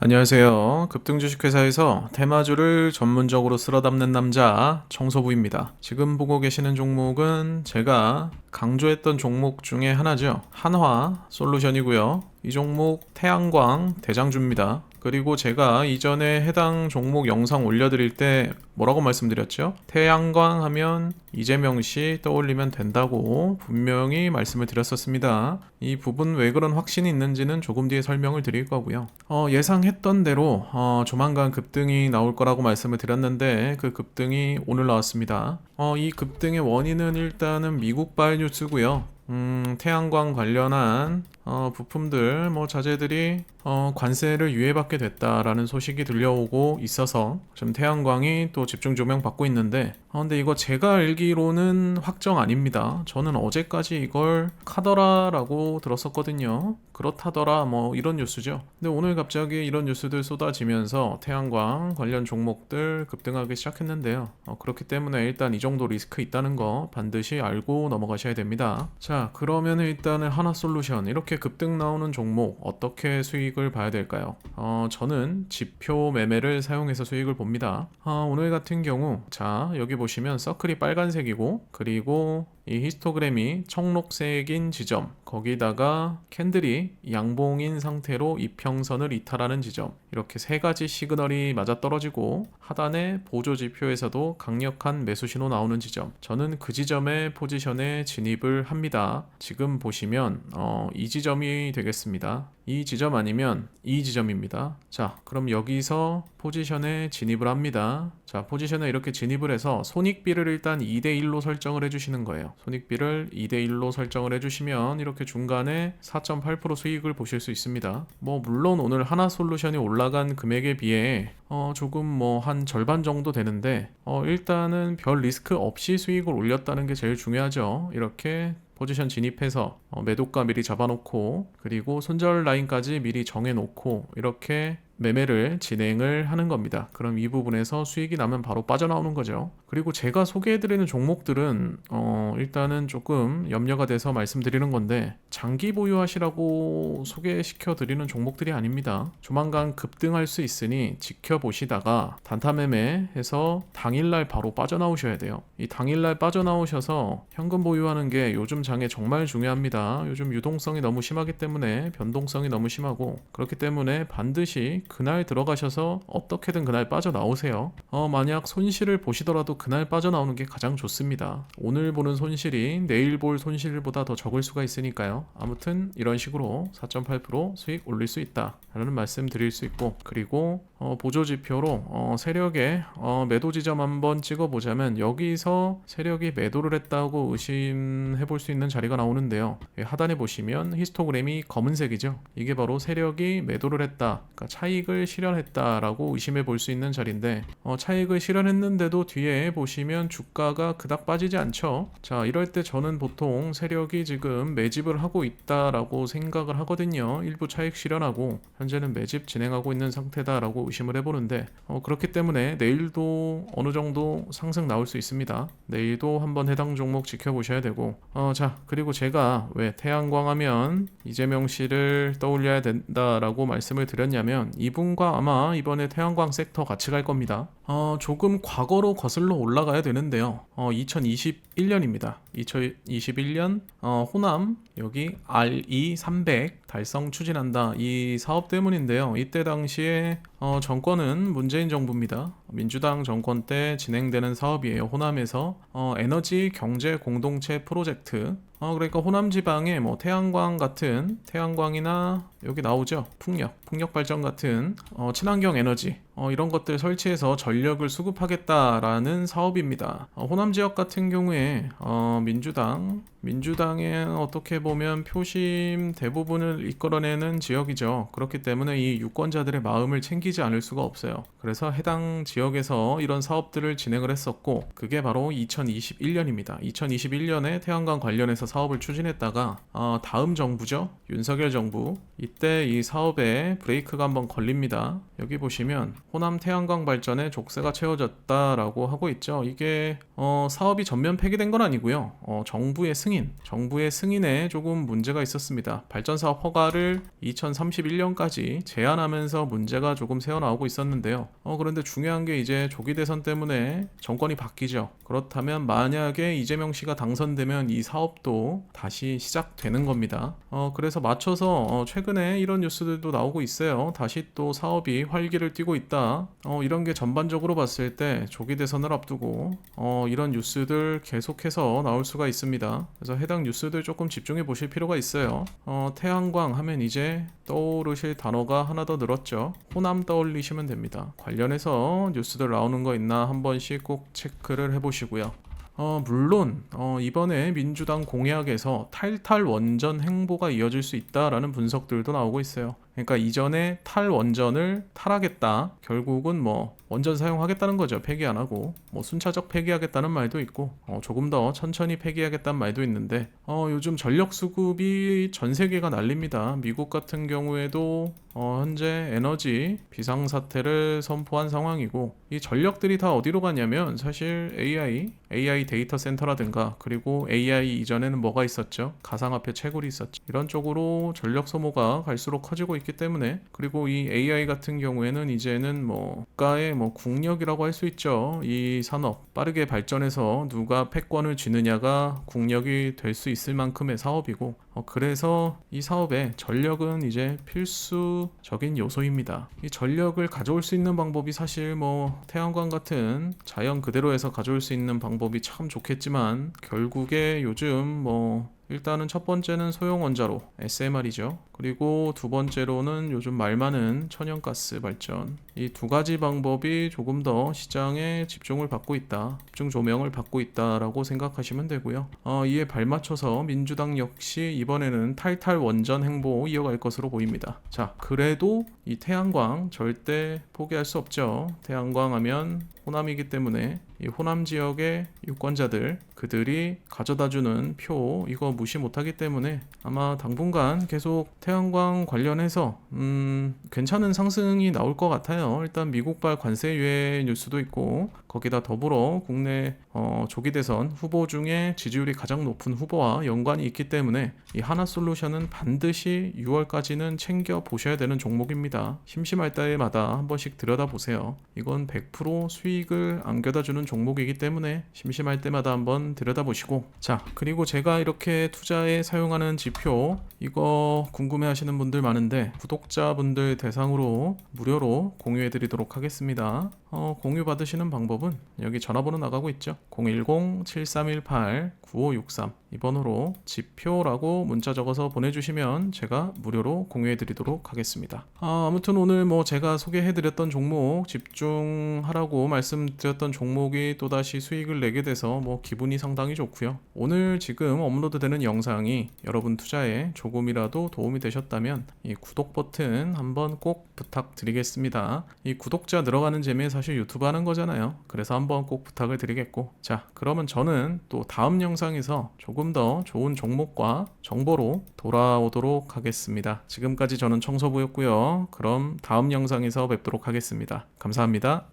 안녕하세요. 급등 주식회사에서 테마주를 전문적으로 쓸어 담는 남자 청소부입니다. 지금 보고 계시는 종목은 제가 강조했던 종목 중에 하나죠. 한화 솔루션이고요. 이 종목 태양광 대장주입니다. 그리고 제가 이전에 해당 종목 영상 올려드릴 때 뭐라고 말씀드렸죠? 태양광 하면 이재명 씨 떠올리면 된다고 분명히 말씀을 드렸었습니다. 이 부분 왜 그런 확신이 있는지는 조금 뒤에 설명을 드릴 거고요. 어, 예상했던 대로 어, 조만간 급등이 나올 거라고 말씀을 드렸는데 그 급등이 오늘 나왔습니다. 어, 이 급등의 원인은 일단은 미국발 뉴스고요. 음, 태양광 관련한 어, 부품들, 뭐 자재들이 어, 관세를 유예받게 됐다라는 소식이 들려오고 있어서 지금 태양광이 또 집중 조명 받고 있는데, 어, 근데 이거 제가 알기로는 확정 아닙니다. 저는 어제까지 이걸 카더라라고 들었었거든요. 그렇다더라, 뭐 이런 뉴스죠. 근데 오늘 갑자기 이런 뉴스들 쏟아지면서 태양광 관련 종목들 급등하기 시작했는데요. 어, 그렇기 때문에 일단 이 정도 리스크 있다는 거 반드시 알고 넘어가셔야 됩니다. 자, 그러면 일단은 하나 솔루션 이렇게 급등 나오는 종목 어떻게 수익을 봐야 될까요? 어, 저는 지표 매매를 사용해서 수익을 봅니다. 어, 오늘 같은 경우 자 여기 보시면 서클이 빨간색이고 그리고 이 히스토그램이 청록색인 지점 거기다가 캔들이 양봉인 상태로 이평선을 이탈하는 지점 이렇게 세 가지 시그널이 맞아떨어지고 하단의 보조 지표에서도 강력한 매수 신호 나오는 지점. 저는 그 지점에 포지션에 진입을 합니다. 지금 보시면 어, 이 지점이 되겠습니다 이 지점 아니면 이 지점입니다 자 그럼 여기서 포지션에 진입을 합니다 자 포지션에 이렇게 진입을 해서 손익비를 일단 2대1로 설정을 해주시는 거예요 손익비를 2대1로 설정을 해주시면 이렇게 중간에 4.8% 수익을 보실 수 있습니다. 뭐 물론 오늘 하나 솔루션이 올라간 금액에 비해 어 조금 뭐 한 절반 정도 되는데 어 일단은 별 리스크 없이 수익을 올렸다는 게 제일 중요하죠. 이렇게 포지션 진입해서 어 매도가 미리 잡아놓고 그리고 손절 라인까지 미리 정해놓고 이렇게 매매를 진행을 하는 겁니다. 그럼 이 부분에서 수익이 나면 바로 빠져나오는 거죠. 그리고 제가 소개해드리는 종목들은 어, 일단은 조금 염려가 돼서 말씀드리는 건데 장기 보유하시라고 소개시켜 드리는 종목들이 아닙니다. 조만간 급등할 수 있으니 지켜보시다가 단타 매매해서 당일날 바로 빠져나오셔야 돼요. 이 당일날 빠져나오셔서 현금 보유하는 게 요즘 장에 정말 중요합니다. 요즘 유동성이 너무 심하기 때문에 변동성이 너무 심하고 그렇기 때문에 반드시 그날 들어가셔서 어떻게든 그날 빠져나오세요. 어, 만약 손실을 보시더라도 그날 빠져나오는 게 가장 좋습니다. 오늘 보는 손실이 내일 볼 손실보다 더 적을 수가 있으니까요. 아무튼 이런 식으로 4.8% 수익 올릴 수 있다. 라는 말씀 드릴 수 있고 그리고 어, 보조 지표로 어, 세력의 어, 매도 지점 한번 찍어보자면 여기서 세력이 매도를 했다고 의심해 볼 수 있는 자리가 나오는데요. 예, 하단에 보시면 히스토그램이 검은색이죠. 이게 바로 세력이 매도를 했다, 그러니까 차익을 실현했다라고 의심해 볼 수 있는 자리인데 어, 차익을 실현했는데도 뒤에 보시면 주가가 그닥 빠지지 않죠. 자 이럴 때 저는 보통 세력이 지금 매집을 하고 있다라고 생각을 하거든요. 일부 차익 실현하고 현재는 매집 진행하고 있는 상태다라고 의심을 해보는데 어, 그렇기 때문에 내일도 어느 정도 상승 나올 수 있습니다. 내일도 한번 해당 종목 지켜보셔야 되고 어, 자 그리고 제가 왜 태양광 하면 이재명 씨를 떠올려야 된다라고 말씀을 드렸냐면 이분과 아마 이번에 태양광 섹터 같이 갈 겁니다. 어, 조금 과거로 거슬러 올라가야 되는데요. 어, 2021년입니다. 2021년 어, 호남 여기 RE 300 달성 추진한다 이 사업 때문인데요. 이때 당시에 어, 정권은 문재인 정부입니다. 민주당 정권 때 진행되는 사업이에요. 호남에서 어, 에너지 경제 공동체 프로젝트. 어, 그러니까 호남 지방에 뭐 태양광 같은 태양광이나 여기 나오죠. 풍력, 풍력 발전 같은 어, 친환경 에너지 어, 이런 것들 설치해서 전력을 수급하겠다라는 사업입니다. 어, 호남 지역 같은 경우에 어, 민주당 민주당의 어떻게 보면 표심 대부분을 이끌어내는 지역이죠. 그렇기 때문에 이 유권자들의 마음을 챙기지 않을 수가 없어요. 그래서 해당 지역에서 이런 사업들을 진행을 했었고, 그게 바로 2021년입니다. 2021년에 태양광 관련해서 사업을 추진했다가 어, 다음 정부죠. 윤석열 정부 이때 이 사업에 브레이크가 한번 걸립니다. 여기 보시면 호남 태양광 발전에 족쇄가 채워졌다라고 하고 있죠. 이게 어, 사업이 전면 폐기된 건 아니고요. 어, 정부의 승인, 정부의 승인에 조금 문제가 있었습니다. 발전 사업 허가를 2031년까지 제한하면서 문제가 조금 새어 나오고 있었는데요. 어, 그런데 중요한 게 이제 조기 대선 때문에 정권이 바뀌죠. 그렇다면 만약에 이재명 씨가 당선되면 이 사업도 다시 시작되는 겁니다. 어, 그래서 맞춰서 어, 최근에 이런 뉴스들도 나오고 있어요. 다시 또 사업이 활기를 띠고 있다. 어, 이런 게 전반적으로 봤을 때 조기 대선을 앞두고 어, 이런 뉴스들 계속해서 나올 수가 있습니다. 그래서 해당 뉴스들 조금 집중해 보실 필요가 있어요. 어, 태양광 하면 이제 떠오르실 단어가 하나 더 늘었죠. 호남 떠올리시면 됩니다. 관련해서 뉴스들 나오는 거 있나 한 번씩 꼭 체크를 해보시고요. 어, 물론 어, 이번에 민주당 공약에서 탈탈 원전 행보가 이어질 수 있다라는 분석들도 나오고 있어요. 그러니까 이전에 탈 원전을 탈하겠다. 결국은 뭐 원전 사용하겠다는 거죠. 폐기 안 하고 뭐 순차적 폐기하겠다는 말도 있고 어, 조금 더 천천히 폐기하겠다는 말도 있는데 어, 요즘 전력 수급이 전 세계가 난립니다. 미국 같은 경우에도 어, 현재 에너지 비상 사태를 선포한 상황이고 이 전력들이 다 어디로 가냐면 사실 AI, AI 데이터 센터라든가 그리고 AI 이전에는 뭐가 있었죠? 가상화폐 채굴이 있었죠. 이런 쪽으로 전력 소모가 갈수록 커지고 있기 때문에 그리고 이 AI 같은 경우에는 이제는 뭐 국가의 뭐 국력이라고 할 수 있죠. 이 산업 빠르게 발전해서 누가 패권을 쥐느냐가 국력이 될 수 있을 만큼의 사업이고 어, 그래서 이 사업에 전력은 이제 필수적인 요소입니다. 이 전력을 가져올 수 있는 방법이 사실 뭐 태양광 같은 자연 그대로에서 가져올 수 있는 방법이 참 좋겠지만 결국에 요즘 뭐 일단은 첫 번째는 소형 원자로 SMR이죠. 그리고 두 번째로는 요즘 말 많은 천연가스 발전. 이 두 가지 방법이 조금 더 시장에 집중을 받고 있다. 집중 조명을 받고 있다라고 생각하시면 되고요. 어, 이에 발맞춰서 민주당 역시 이번에는 탈탈 원전 행보 이어갈 것으로 보입니다. 자, 그래도 이 태양광 절대 포기할 수 없죠. 태양광 하면 호남이기 때문에 이 호남 지역의 유권자들 그들이 가져다주는 표 이거 무시 못하기 때문에 아마 당분간 계속 태양광 관련해서 음 괜찮은 상승이 나올 것 같아요. 일단 미국발 관세 유예 뉴스도 있고 거기다 더불어 국내 어, 조기 대선 후보 중에 지지율이 가장 높은 후보와 연관이 있기 때문에 이 하나 솔루션은 반드시 6월까지는 챙겨 보셔야 되는 종목입니다. 심심할 때마다 한 번씩 들여다 보세요. 이건 100% 수익을 안겨다 주는 종목이기 때문에 심심할 때마다 한번 들여다보시고. 자 그리고 제가 이렇게 투자에 사용하는 지표 이거 궁금해 하시는 분들 많은데 구독자분들 대상으로 무료로 공유해 드리도록 하겠습니다 어, 공유 받으시는 방법은 여기 전화번호 나가고 있죠. 010-7318-9563 이 번호로 지표라고 문자 적어서 보내주시면 제가 무료로 공유해 드리도록 하겠습니다. 아, 아무튼 오늘 뭐 제가 소개해 드렸던 종목 집중하라고 말씀드렸던 종목이 또다시 수익을 내게 돼서 뭐 기분이 상당히 좋고요. 오늘 지금 업로드되는 영상이 여러분 투자에 조금이라도 도움이 되셨다면 이 구독 버튼 한번 꼭 부탁드리겠습니다. 이 구독자 늘어가는 재미에 사실 유튜브 하는 거잖아요. 그래서 한번 꼭 부탁을 드리겠고. 자 그러면 저는 또 다음 영상에서 조금 더 좋은 종목과 정보로 돌아오도록 하겠습니다. 지금까지 저는 청소부였고요. 그럼 다음 영상에서 뵙도록 하겠습니다. 감사합니다